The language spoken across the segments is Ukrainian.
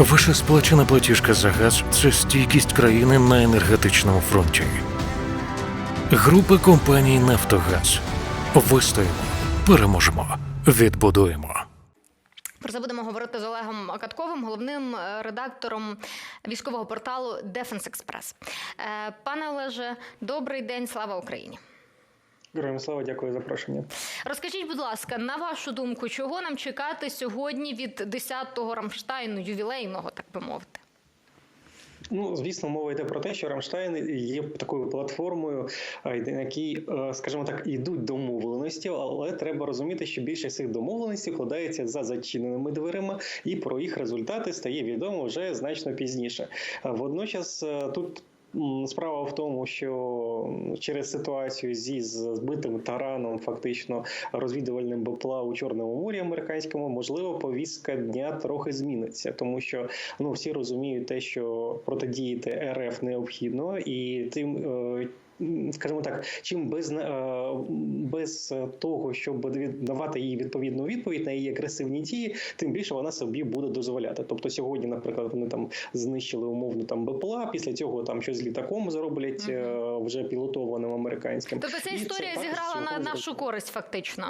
Ваша сплачена платіжка за газ це стійкість країни на енергетичному фронті. Група компаній Нафтогаз. Вистоїмо, переможемо, відбудуємо. Про це будемо говорити з Олегом Катковим, головним е, редактором військового порталу Defense Express. Е, Пане Олеже, добрий день, слава Україні. Героям слава, дякую за запрошення. Розкажіть, будь ласка, на вашу думку, чого нам чекати сьогодні від 10-го Рамштайну, ювілейного, так би мовити? Ну, звісно, мова йде про те, що Рамштайн є такою платформою, на якій, скажімо так, йдуть домовленості, але треба розуміти, що більше цих домовленостей вкладається за зачиненими дверима, і про їх результати стає відомо вже значно пізніше. Водночас тут. Справа в тому, що через ситуацію зі збитим тараном, фактично розвідувальним БПЛА у Чорному морі американському, можливо, повістка дня трохи зміниться, тому що ну всі розуміють те, що протидіяти РФ необхідно, і тим. Е, Скажімо так, чим без е, без того, щоб давати їй відповідну відповідь на її агресивні дії, тим більше вона собі буде дозволяти. Тобто сьогодні, наприклад, вони там знищили умовно там БПЛА, після цього там щось з літаком зроблять е, вже пілотованим американським. Тобто ця І це історія зіграла на нашу користь, фактично.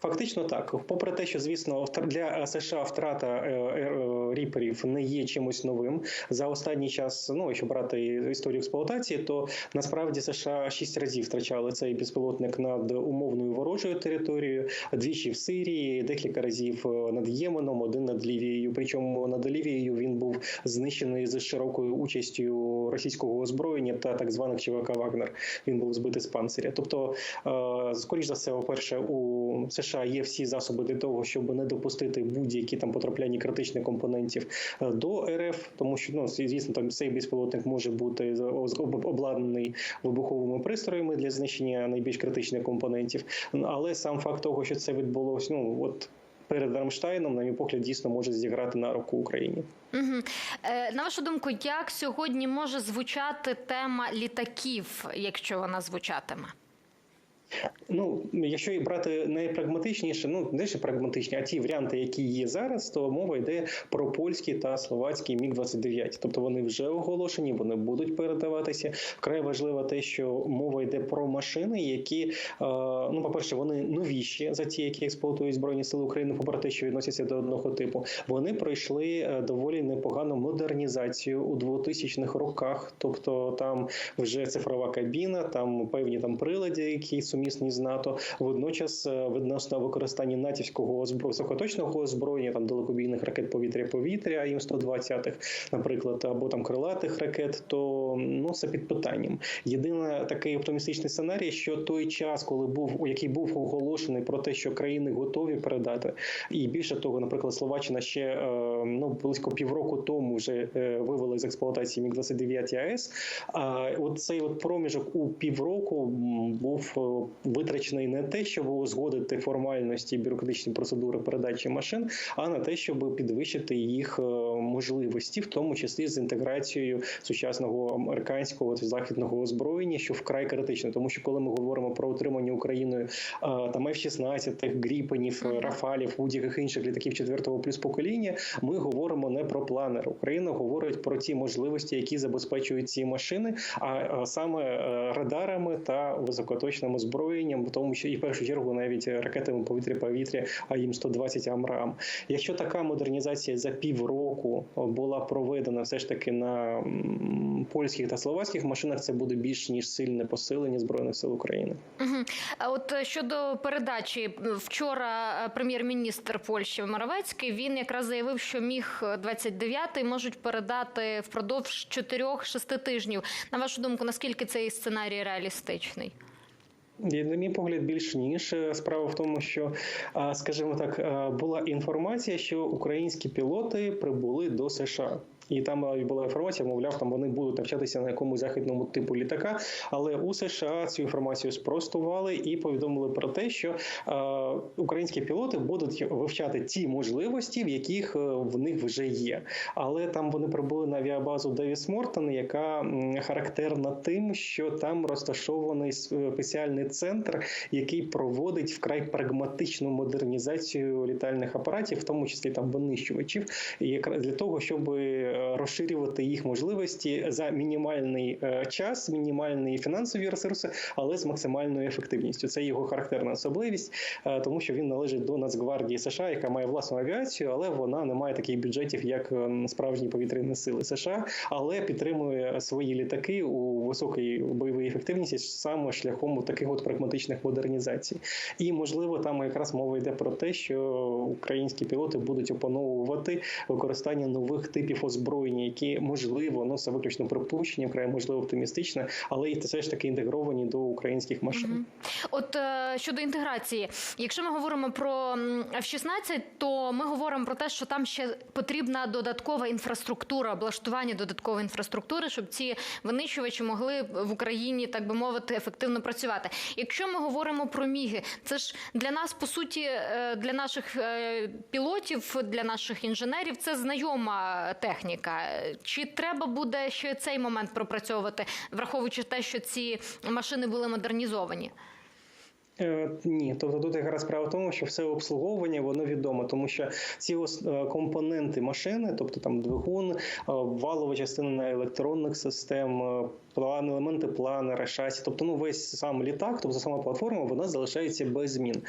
Фактично так, попри те, що звісно для США втрата е, е, ріперів не є чимось новим за останній час. Ну якщо брати історію експлуатації, то насправді США шість разів втрачали цей безпілотник над умовною ворожою територією, двічі в Сирії, декілька разів е, над Єменом, один над Лівією. Причому над Лівією він був знищений з широкою участю російського озброєння та так званих ЧВК Вагнер. Він був збитий з панциря. Тобто, е, скоріш за все, по-перше, у США є всі засоби для того, щоб не допустити будь-які там потрапляння критичних компонентів е, до РФ, тому що ну звісно, там цей безпілотник може бути об- обладнаний вибуховими пристроями для знищення найбільш критичних компонентів. Але сам факт того, що це відбулося, ну от. Перед Рамштайном, на мій погляд, дійсно може зіграти на руку Україні. Угу. Е, на вашу думку, як сьогодні може звучати тема літаків, якщо вона звучатиме? Ну, якщо і брати найпрагматичніше, ну не ще прагматичні, а ті варіанти, які є зараз, то мова йде про польський та словацький міг 29 Тобто вони вже оголошені, вони будуть передаватися. Вкрай важливо те, що мова йде про машини, які е, ну, по перше, вони новіші за ті, які експлуатують збройні сили України, попри те, що відносяться до одного типу. Вони пройшли е, доволі непогану модернізацію у 2000-х роках. Тобто там вже цифрова кабіна, там певні там прилади, які сумісні з НАТО. Водночас е, відносно використання натівського високоточного озброєння, там далекобійних ракет повітря-повітря, їм 120-х, наприклад, або там крилатих ракет, то ну це під питанням. Єдине такий оптимістичний сценарій, що той час, коли був який був оголошений про те, що країни готові передати, і більше того, наприклад, Словаччина ще е, ну близько півроку тому вже е, вивела з експлуатації міг 29 АЕС. А от цей от проміжок у півроку був е, витрачений не те, щоб узгодити формальності бюрократичні процедури передачі машин, а на те, щоб підвищити їх е, можливості, в тому числі з інтеграцією сучасного американського от, західного озброєння, що вкрай критично, тому що коли ми говоримо про отримання Україною там F-16, гріпенів, рафалів, будь-яких інших літаків четвертого плюс покоління, ми говоримо не про планер. Україна говорить про ті можливості, які забезпечують ці машини, а, саме е, радарами та високоточним озброєнням, в тому що і в першу чергу навіть ракетами повітря-повітря, а їм 120 Амрам. Якщо така модернізація за півроку була проведена все ж таки на польських та словацьких машинах, це буде більш ніж сильне посилення збройних сил України. Угу. А от е, щодо передачі, вчора е, прем'єр-міністр Польщі Моровецький він якраз заявив, що міг 29 можуть передати впродовж 4-6 тижнів. На вашу думку, наскільки цей сценарій реалістичний? На мій погляд, більш ніж справа в тому, що, скажімо так, була інформація, що українські пілоти прибули до США. І там була інформація, мовляв, там вони будуть навчатися на якомусь західному типу літака. Але у США цю інформацію спростували і повідомили про те, що е, українські пілоти будуть вивчати ті можливості, в яких е, в них вже є. Але там вони прибули на авіабазу Девіс Мортон, яка характерна тим, що там розташований спеціальний центр, який проводить вкрай прагматичну модернізацію літальних апаратів, в тому числі там винищувачів, для того, щоб е, розширювати їх можливості за мінімальний е, час, мінімальні фінансові ресурси, але з максимальною ефективністю. Це його характерна особливість, е, тому що він належить до Нацгвардії США, яка має власну авіацію, але вона не має таких бюджетів, як е, справжні повітряні сили США, але підтримує свої літаки у високій бойовій ефективності саме шляхом таких от прагматичних модернізацій. І можливо, там якраз мова йде про те, що українські пілоти будуть опановувати використання нових типів озброєння, які можливо, ну це виключно припущення, вкрай можливо оптимістичне, але і все ж таки інтегровані до українських машин. От е, щодо інтеграції, якщо ми говоримо про м, F-16, то ми говоримо про те, що там ще потрібна додаткова інфраструктура, облаштування додаткової інфраструктури, щоб ці винищувачі могли в Україні, так би мовити, ефективно працювати. Якщо ми говоримо про міги, це ж для нас по суті, е, для наших е, пілотів, для наших інженерів, це знайома техніка. Чи треба буде ще цей момент пропрацьовувати, враховуючи те, що ці машини були модернізовані? Е, Ні, тобто тут якраз справа в тому, що все обслуговування воно відомо, тому що ці е, компоненти машини, тобто там двигун, е, валова частина електронних систем, план, елементи планера, шасі, тобто ну весь сам літак, тобто сама платформа, вона залишається без змін.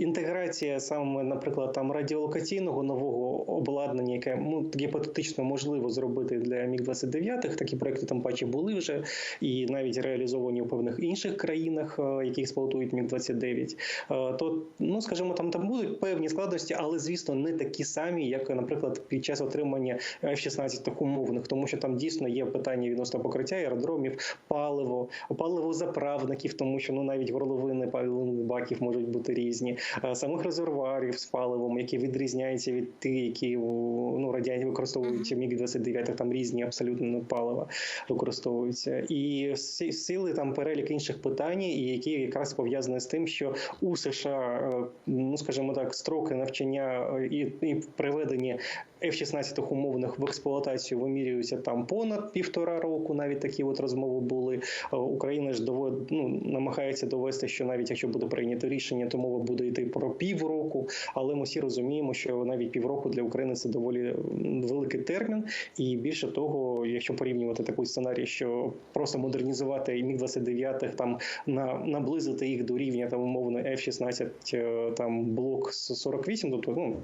Е, Інтеграція саме, наприклад, там радіолокаційного нового обладнання, яке ну гіпотетично можливо зробити для міг 29 Такі проекти там паче були вже і навіть реалізовані у певних інших країнах, е, які експлуатують міг 29 То ну скажімо, там там будуть певні складності, але звісно не такі самі, як, наприклад, під час отримання F-16 умовних, тому що там дійсно є питання відносно покриття аеродромів, паливо, паливозаправників, тому що ну навіть горловини паливних баків можуть бути різні, е, самих резервуарів з паливом, які відрізняються від тих, які ну радяні використовують міг 29 там різні абсолютно палива використовуються, і сили там перелік інших питань, і які якраз пов'язані з тим, що у США, е, ну скажімо так, строки навчання е, і, і приведення F-16 умовних в експлуатацію вимірюються там понад півтора року. Навіть такі от розмови були. Е, Україна ж довод, ну, намагається довести, що навіть якщо буде прийнято рішення, то мова буде йти про півроку. Але ми всі розуміємо, що навіть півроку для України це доволі великий термін. І більше того, якщо порівнювати такий сценарій, що просто модернізувати міг 29 там на наблизити їх до рівня там умовно F-16 е, там блок 48, тобто ну.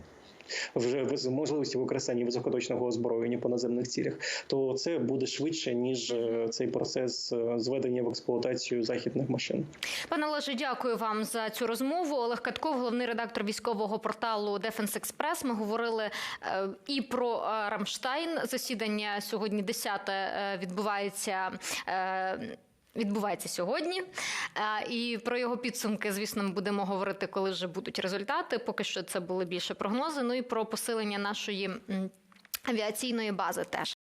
Вже з можливості використання високоточного озброєння по наземних цілях, то це буде швидше ніж е, цей процес е, зведення в експлуатацію західних машин. Пане Олеже, дякую вам за цю розмову. Олег Катков, головний редактор військового порталу Defense Express. Ми говорили е, і про Рамштайн. Засідання сьогодні 10 е, відбувається. Відбувається сьогодні, Е, і про його підсумки, звісно, ми будемо говорити, коли вже будуть результати. Поки що це були більше прогнози. Ну і про посилення нашої авіаційної бази теж.